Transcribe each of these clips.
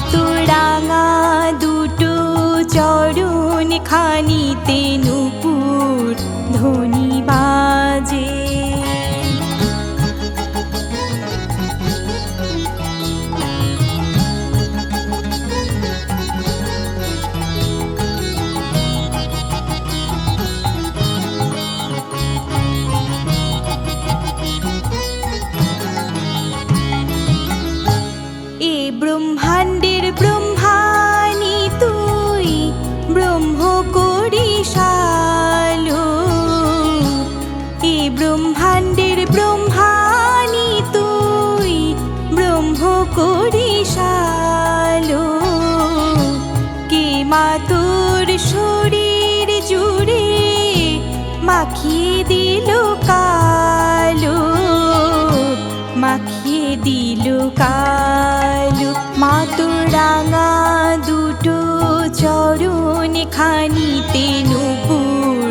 মাতোরাঙা দুটো চরণ খানিতে তোর শরীর জুড়ে মাখিয়ে দিল কালো, মাখিয়ে দিল কালো। মা তোর রাঙা দুটো চরণ খানিতে নুপুর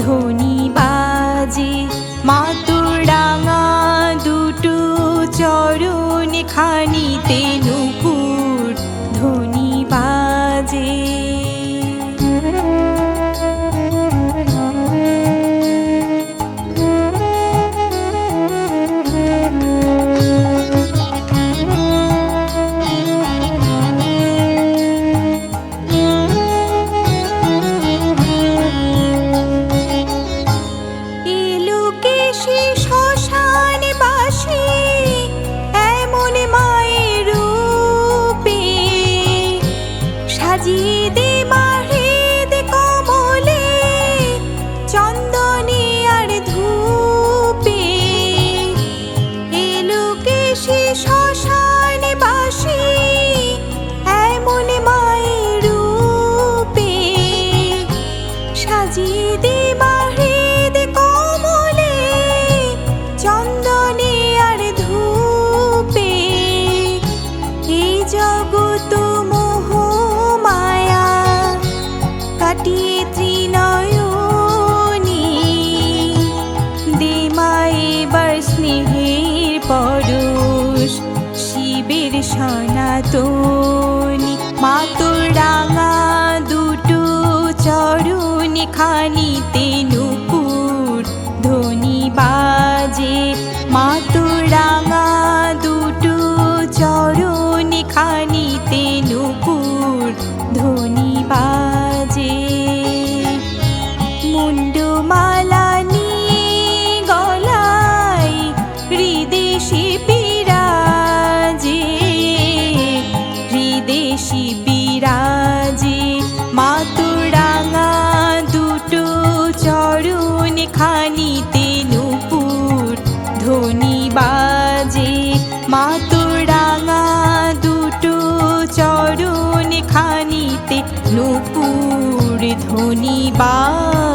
ধ্বনি বাজে। মা তোর রাঙা দুটো চরণ খানিতে নুপুর কাটিয়ে ত্রিনয়নী। দে মা এবার স্নেহের পরশ, শিবের সনাতনী। মা তোর রাঙা দুটো চরণ খানিতে হৃদেশি বিরাজে। মাতুরাঙা দুটো চরণ খানিতে নুপুর ধ্বনি বাজে। মাতুরাঙা দুটো চরণ খানিতে নুপুর ধ্বনি বাজে।